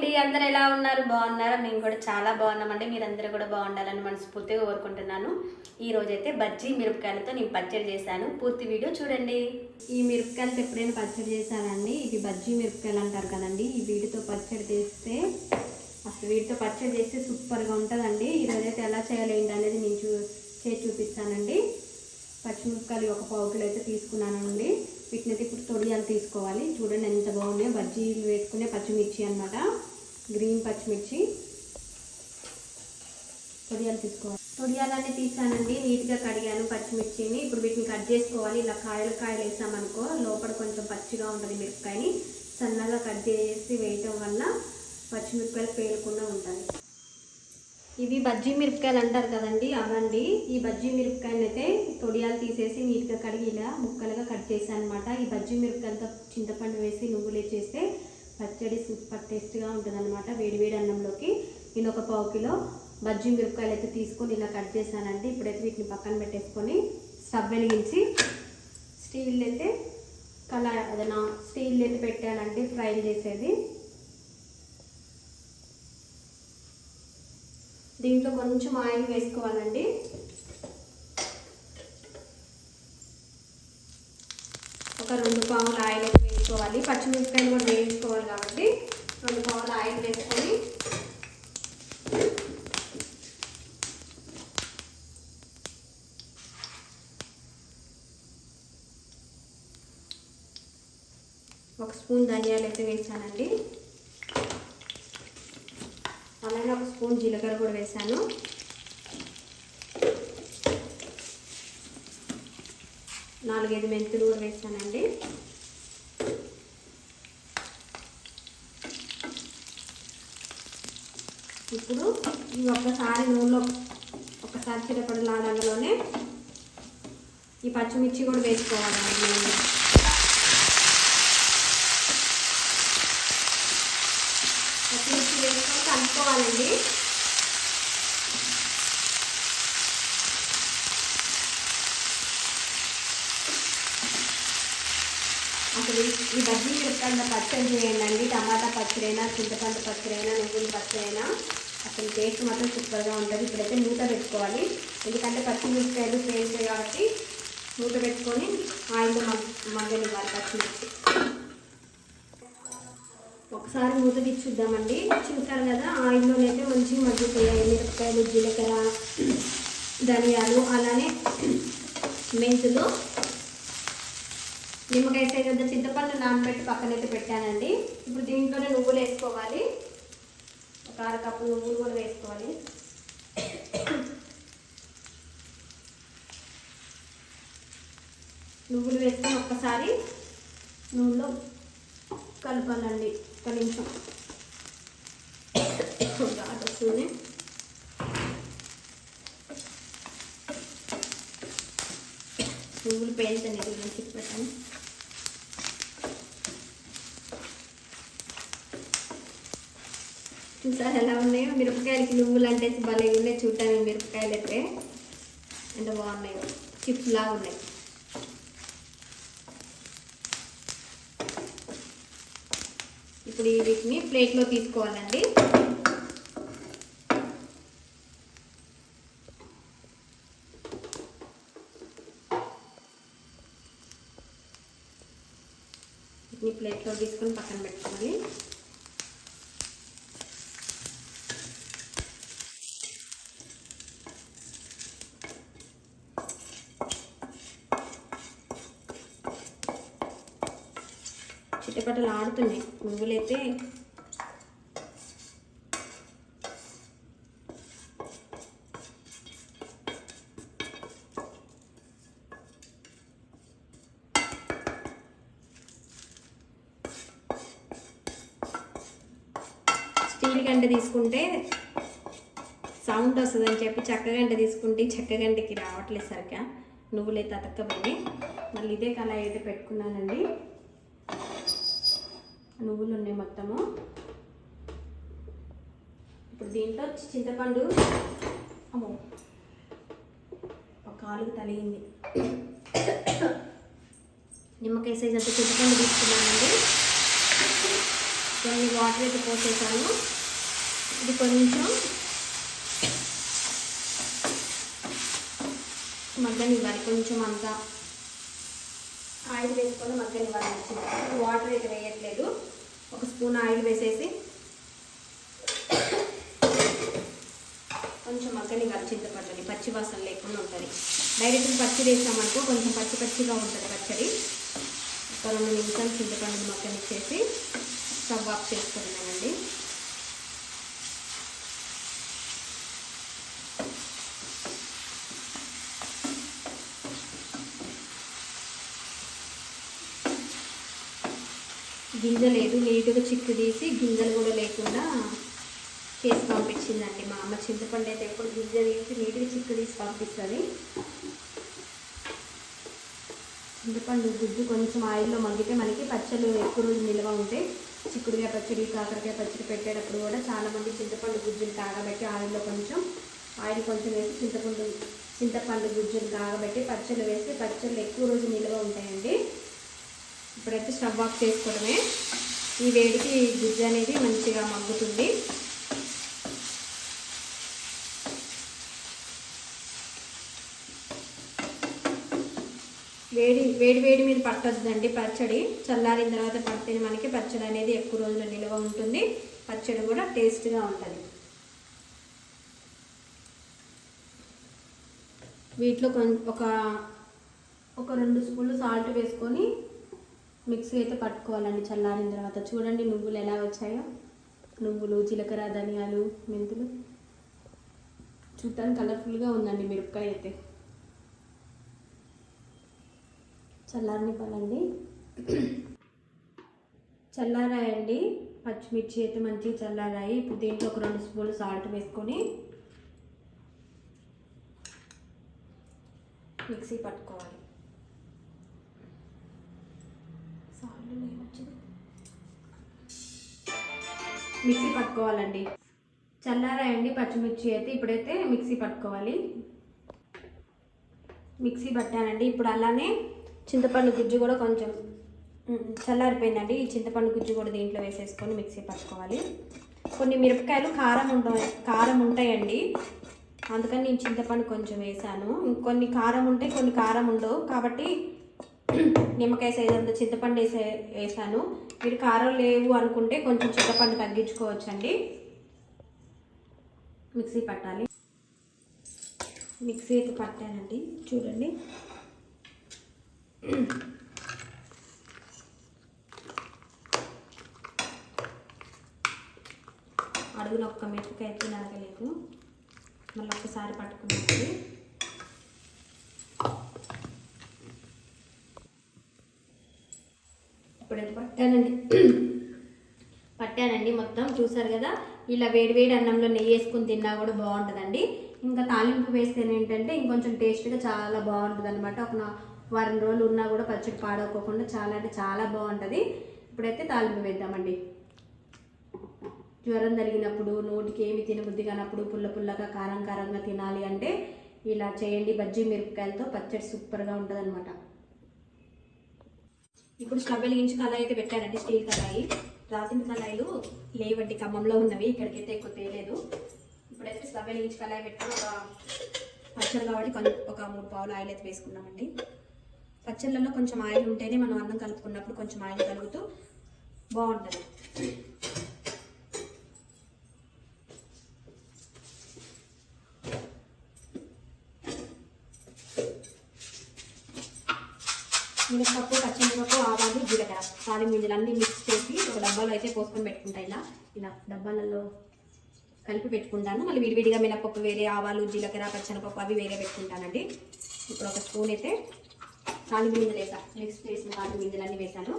అండి? అందరు ఎలా ఉన్నారు? బాగున్నారా? మేము కూడా చాలా బాగున్నామండి. మీరందరూ కూడా బాగుండాలని మనస్ఫూర్తిగా కోరుకుంటున్నాను. ఈ రోజైతే బజ్జీ మిరపకాయలతో నేను పచ్చడి చేశాను. పూర్తి వీడియో చూడండి. ఈ మిరపకాయలతో ఎప్పుడైనా పచ్చడి చేశానండి. ఇవి బజ్జీ మిరపకాయలు అంటారు కదండి. ఈ వీటితో పచ్చడి చేస్తే అసలు వీటితో పచ్చడి చేస్తే సూపర్గా ఉంటుందండి. ఈ రోజైతే ఎలా చేయాలి ఏంటి అనేది నేను చూ చేసి చూపిస్తానండి. పచ్చిమిరపకాయలు ఒక పావు కిలో అయితే తీసుకున్నానండి. వీటిని అయితే ఇప్పుడు తొడియాలు తీసుకోవాలి. చూడండి ఎంత బాగున్నాయో. బజ్జీలు వేసుకునే పచ్చిమిర్చి అన్నమాట. గ్రీన్ పచ్చిమిర్చి. తొడియాలు తీసుకోవాలి. తొడియాలన్నీ తీసానండి. నీట్గా కడిగాను పచ్చిమిర్చిని. ఇప్పుడు వీటిని కట్ చేసుకోవాలి. ఇలా కాయలు కాయలు వేసామనుకో లోపల కొంచెం పచ్చిగా ఉంటుంది మిరపకాయని. సన్నగా కట్ చేసి వేయటం వల్ల పచ్చిమిరపకాయలు పేలకుండా ఉంటాయి. ఇవి బజ్జీ మిరపకాయలు అంటారు కదండి అవండి. ఈ బజ్జీ మిరపకాయలు అయితే తొడియాలు తీసేసి నీట్గా కడిగి ఇలా ముక్కలుగా కట్ చేశాను అనమాట ఈ బజ్జీ మిరపకాయలతో చింతపండు వేసి నువ్వులు చేస్తే పచ్చడి సూపర్ టేస్ట్గా ఉంటుంది అనమాట వేడివేడి అన్నంలోకి నేను ఒక పావు కిలో బజ్జీ మిరపకాయలు అయితే తీసుకొని ఇలా కట్ చేశానండి. ఇప్పుడైతే వీటిని పక్కన పెట్టేసుకొని స్టవ్ వెలిగించి స్టీల్ అయితే కళా అదనా స్టీల్ అయితే పెట్టానండి ఫ్రై చేసేది. దీంట్లో కొంచెం ఆయిల్ వేసుకోవాలండి. ఒక రెండు పావులు ఆయిల్ అయితే వేసుకోవాలి పచ్చిమిరపకాయలు కూడా వేయించుకోవాలి కాబట్టి రెండు పావులు ఆయిల్ వేసుకొని ఒక స్పూన్ ధనియాలు అయితే వేసానండి. అలానే ఒక స్పూన్ జీలకర్ర కూడా వేసాను. నాలుగైదు మెంతులు కూడా వేసానండి. ఇప్పుడు ఇవి ఒక్కసారి నూనెలో ఒక్కసారి చిరపడి లాడంలోనే ఈ పచ్చిమిర్చి కూడా వేసుకోవాలి నేను పచ్చిమిర్చి వేసుకొని కలుపుకోవాలండి పచ్చడి ఈ- బజ్జీ మిరపకాయల పచ్చడి చేయండి. టమాటా పచ్చడి అయినా చింతపండు పచ్చడి అయినా నువ్వుల పచ్చడి అయినా అసలు టేస్ట్ మాత్రం సూపర్గా ఉంటుంది. ఇప్పుడైతే మూత పెట్టుకోవాలి. ఎందుకంటే పచ్చిమిరపకాయలు పేలుతాయి కాబట్టి మూత పెట్టుకొని ఆయిల్ మగ్ మగ్గనివ్వాలి పచ్చిమిర్చి ఒకసారి మూత తీసి చూద్దామండి. చూసారు కదా ఆయిల్లోనైతే మంచిగా మగ్గిపోయాయి మిరపకాయలు జీలకర్ర ధనియాలు అలానే మెంతులు. నిమ్మకాయ సైజ్ చింతపండు నానబెట్టి పక్కనైతే పెట్టానండి. ఇప్పుడు దీంట్లోనే నువ్వులు వేసుకోవాలి. ఒక అర కప్పు నువ్వులు కూడా వేసుకోవాలి. నువ్వులు వేసుకొని ఒక్కసారి నూనెలో కలపాలండి. ఒక నిమిషం. వస్తుంది నువ్వులు పేలుతాయి గురించి పెట్టాను చూసారు ఎలా ఉన్నాయో. మిరపకాయలకి నువ్వులు అంటే భలే ఉన్నాయి. చూడటానికి మిరపకాయలు అయితే ఎంత బాగున్నాయో. చిప్స్ లాగా ఉన్నాయి. ఇప్పుడు ఈ వీటిని ప్లేట్లో తీసుకోవాలండి. వీటిని ప్లేట్లో తీసుకొని పక్కన పెట్టుకోవాలి చిట్టపట్టలు ఆడుతున్నాయి నువ్వులైతే స్టీల్ గంట తీసుకుంటే సౌండ్ వస్తుందని చెప్పి చెక్క గంట తీసుకుంటే చెక్క గంటకి రావట్లేదు సరిగ్గా. నువ్వులైతే అతక్కపోయి మళ్ళీ ఇదే కళ అయితే పెట్టుకున్నానండి. నువ్వులు ఉన్నాయి మొత్తము. ఇప్పుడు దీంట్లో చింతపండు అమ్మో ఒక కాలుకు తలిగింది నిమ్మకాయ సైజ్ అంత చింతపండు తీసుకున్నానండి. కొన్ని వాటర్ అయితే పోసేసాను. ఇది కొంచెం మగ్గనివ్వాలి కొంచెం అంతా. ఆయిల్ వేసుకొని మగ్గనివ్వాలి నచ్చింది వాటర్ అయితే వేయట్లేదు. ఒక స్పూన్ ఆయిల్ వేసేసి కొంచెం మగ్గనివ్వాలి చింతపండుని పచ్చి వాసన లేకుండా ఉంటుంది. డైరెక్ట్ పచ్చి వేసామనుకో కొంచెం పచ్చి పచ్చిగా ఉంటుంది పచ్చడి. ఒక రెండు నిమిషాలు చింతపండుని మగ్గనిచ్చేసి స్టవ్ ఆఫ్ చేసుకుంటున్నానండి గింజ లేదు నీట్గా చిక్కు తీసి గింజలు కూడా లేకుండా చేసి పంపించిందండి మా అమ్మ. చింతపండు అయితే ఎప్పుడు గింజ తీసి నీట్గా చిక్కు తీసి పంపిస్తుంది. చింతపండు గుజ్జు కొంచెం ఆయిల్లో మగ్గితే మనకి పచ్చళ్ళు ఎక్కువ రోజు నిల్వ ఉంటాయి చిక్కుడుకాయ పచ్చడి కాకరకాయ పచ్చడి పెట్టేటప్పుడు కూడా చాలామంది చింతపండు గుజ్జుని కాగబెట్టి ఆయిల్లో కొంచెం ఆయిల్ కొంచెం వేసి చింతపండు చింతపండు గుజ్జుని కాగబెట్టి పచ్చళ్ళు వేసి పచ్చళ్ళు ఎక్కువ రోజు నిల్వ ఉంటాయండి. ఇప్పుడైతే స్టవ్ ఆఫ్ చేసుకోవడమే. ఈ వేడికి గుజ్జు అనేది మంచిగా మగ్గుతుంది. వేడి వేడి వేడి మీద పట్టొద్దండి పచ్చడి. చల్లారిన తర్వాత పడితే మనకి పచ్చడి అనేది ఎక్కువ రోజులు నిల్వ ఉంటుంది. పచ్చడి కూడా టేస్ట్గా ఉంటుంది. వీటిలో కొంచెం ఒక ఒక రెండు స్పూన్లు సాల్ట్ వేసుకొని మిక్సీ అయితే పట్టుకోవాలండి. చల్లారిన తర్వాత చూడండి నువ్వులు ఎలా వచ్చాయో. నువ్వులు జీలకర్ర ధనియాలు మెంతులు. చూడటానికి కలర్ఫుల్గా ఉందండి మిరపకాయ అయితే. చల్లారనివ్వాలండి. చల్లారాయండి. పచ్చిమిర్చి అయితే మంచిగా చల్లారాయి. ఇప్పుడు దీంట్లో ఒక రెండు స్పూన్లు సాల్ట్ వేసుకొని మిక్సీ పట్టుకోవాలి. మిక్సీ పట్టుకోవాలండి. చల్లారాయండి పచ్చిమిర్చి అయితే ఇప్పుడైతే మిక్సీ పట్టుకోవాలి. మిక్సీ పట్టానండి. ఇప్పుడు అలానే చింతపండు గుజ్జు కూడా కొంచెం చల్లారిపోయిందండి. ఈ చింతపండు గుజ్జు కూడా దీంట్లో వేసేసుకొని మిక్సీ పట్టుకోవాలి. కొన్ని మిరపకాయలు కారం ఉంటాయి కారం ఉంటాయండి. అందుకని నేను చింతపండు కొంచెం వేసాను కొన్ని కారం ఉంటాయి కొన్ని కారం ఉండవు. కాబట్టి నిమ్మకాయ సైజ్ అంత చింతపండు వేసే వేసాను. మీరు కారం లేవు అనుకుంటే కొంచెం చింతపండు తగ్గించుకోవచ్చండి. మిక్సీ పట్టాలి. మిక్సీ అయితే పట్టానండి. చూడండి. అడుగులో ఒక్క మిరపకాయ అయితే నరగలేదు మళ్ళీ ఒక్కసారి పట్టుకున్నది ఇప్పుడైతే పట్టానండి పట్టానండి మొత్తం చూసారు కదా? ఇలా వేడి వేడి అన్నంలో నెయ్యి వేసుకుని తిన్నా కూడా బాగుంటుందండి. ఇంకా తాలింపు వేస్తే ఏంటంటే ఇంకొంచెం టేస్ట్గా చాలా బాగుంటుంది అనమాట ఒక వారం రోజులు ఉన్నా కూడా పచ్చడి పాడవకోకుండా చాలా అంటే చాలా బాగుంటుంది. ఇప్పుడైతే తాలింపు వేద్దామండి. జ్వరం జరిగినప్పుడు నోటికి ఏమి తినబుద్ధి కానప్పుడు పుల్ల పుల్లగా కారం కారంగా తినాలి అంటే ఇలా చేయండి. బజ్జీ మిరపకాయలతో పచ్చడి సూపర్గా ఉంటుంది అనమాట ఇప్పుడు స్టవ్ వెలిగించి కళాయి అయితే పెట్టానండి స్టీల్ కళాయి. రాసిన కళాయిలు లేవండి ఖమ్మంలో ఉన్నవి ఇక్కడికైతే ఎక్కువ తేలేదు. ఇప్పుడైతే స్టవ్ వెలిగించి కళాయి పెట్టుకుని ఒక పచ్చళ్ళు కాబట్టి కొంచెం ఒక మూడు పావులు ఆయిల్ అయితే వేసుకున్నామండి. పచ్చళ్ళలో కొంచెం ఆయిల్ ఉంటేనే మనం అన్నం కలుపుకున్నప్పుడు కొంచెం ఆయిల్ కలుగుతూ బాగుంటుంది. మినపప్పు పచ్చిమిరపప్పు తాలిం గింజలు అన్నీ మిక్స్ చేసి ఒక డబ్బాలో అయితే పోసుకొని పెట్టుకుంటా ఇలా. ఇలా డబ్బాలలో కలిపి పెట్టుకుంటాను. మళ్ళీ విడివిడిగా మినపప్పు వేరే ఆవాలు జీలకర్ర పచ్చనపప్పు అవి వేరే పెట్టుకుంటానండి. ఇప్పుడు ఒక స్పూన్ అయితే తాలిం గింజలు వేసా మిక్స్ చేసిన తాలిం గింజలు అన్నీ వేసాను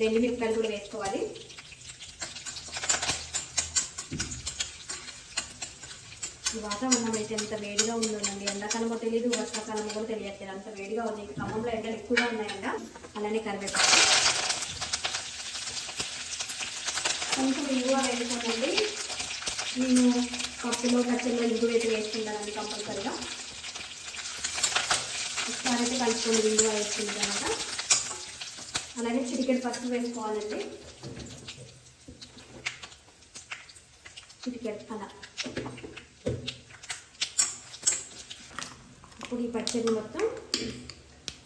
రెండు ఎండుమిరపకాయలు కూడా వేసుకోవాలి. వాతావరణం అయితే ఎంత వేడిగా ఉందండి ఎండాకాలం కూడా తెలియదు వర్షాకాలం కూడా తెలియట్లేదు. అంత వేడిగా ఉంది. ఖమ్మంలో ఎండలు ఎక్కువగా ఉన్నాయండ అలానే కరివేపాకు. కొంచెం ఇంగువ వేసుకోనండి నేను పప్పులో పచ్చల్లో ఇంగు వేసి వేసుకుంటానండి కంపల్సరిగా. ఒకసారి అయితే కలుపుకొని ఇంగువ వేసుకుంటానమాట అలాగే చిటికెడు పసుపు వేసుకోవాలండి. చిటికెడు అలా. ఇప్పుడు ఈ పచ్చడి మొత్తం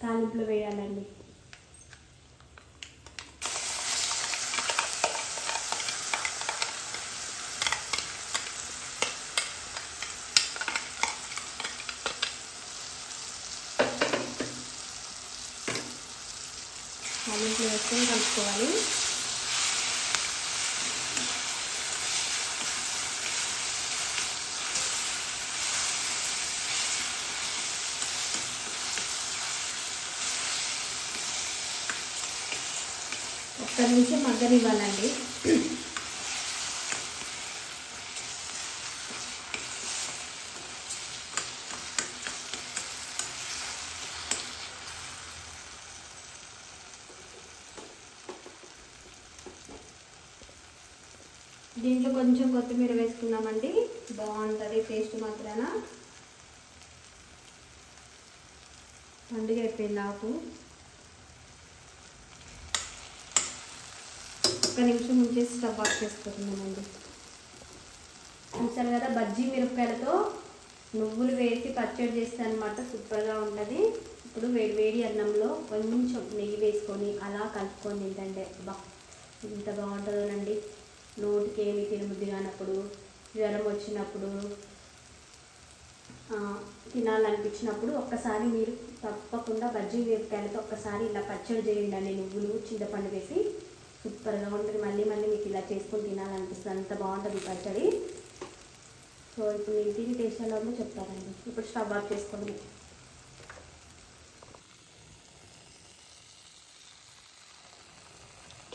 తాలింపులో వేయాలండి. అన్నింటిని వేసుకొని కలుపుకోవాలి. ఒక్క నిమిషం మగ్గనివ్వాలండి దీంట్లో కొంచెం కొత్తిమీర వేసుకున్నామండి బాగుంటుంది టేస్ట్ మాత్రాన. పండుగ అయిపోయింది ఆకు ఒక నిమిషం ఉంచేసి స్టవ్ ఆఫ్ చేసుకుంటున్నామండి. చూసారు కదా బజ్జీ మిరపకాయలతో నువ్వులు వేసి పచ్చడి చేస్తే అనమాట సూపర్గా ఉంటుంది. ఇప్పుడు వేడి వేడి అన్నంలో కొంచెం నెయ్యి వేసుకొని అలా కలుపుకొని తింటండి బా ఎంత బాగుంటుందోనండి. నోటికి ఏమి తినబుద్ధి కానప్పుడు జ్వరం వచ్చినప్పుడు తినాలనిపించినప్పుడు ఒక్కసారి మీరు తప్పకుండా బజ్జీ మిరపకాయలతో ఒక్కసారి ఇలా పచ్చడి చేయండి అండి నువ్వులు చింతపండు వేసి. సూపర్గా ఉంటుంది. మళ్ళీ మళ్ళీ మీకు ఇలా చేసుకొని తినాలనిపిస్తుంది. అంత బాగుంటుంది పచ్చడి. సో ఇప్పుడు నేను తిని టేస్ట్ ఎలా ఉందో చెప్తారండి ఇప్పుడు స్టవ్ ఆఫ్ చేసుకోండి.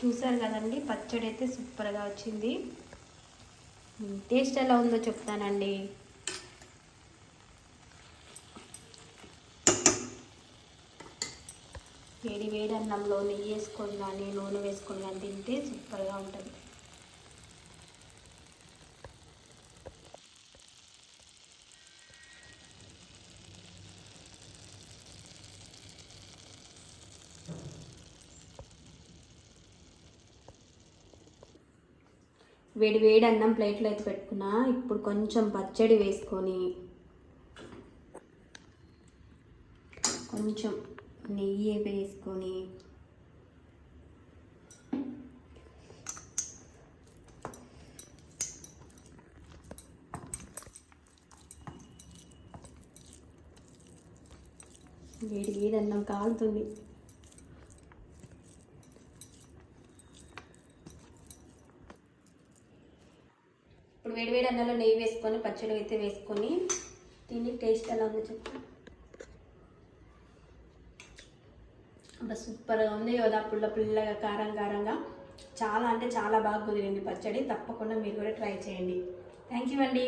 చూసారు కదండి పచ్చడి అయితే సూపర్గా వచ్చింది. టేస్ట్ ఎలా ఉందో చెప్తానండి. వేడి వేడి అన్నంలో నెయ్యి వేసుకొని కానీ నూనె వేసుకొని కానీ తింటే సూపర్గా ఉంటుంది. వేడి వేడి అన్నం ప్లేట్లో అయితే పెట్టుకున్నా. ఇప్పుడు కొంచెం పచ్చడి వేసుకొని కొంచెం నెయ్యి వేసుకొని వేడి వేడి అన్నం కాలుతుంది. ఇప్పుడు వేడి వేడి అన్నంలో నెయ్యి వేసుకొని పచ్చడి అయితే వేసుకొని తిని టేస్ట్ ఎలా ఉందో చెప్పు. అబ్బా సూపర్గా ఉంది కదా పుల్ల పుల్లగా కారం కారంగా. చాలా అంటే చాలా బాగా కుదిరింది పచ్చడి. తప్పకుండా మీరు కూడా ట్రై చేయండి. థ్యాంక్ యూ అండి.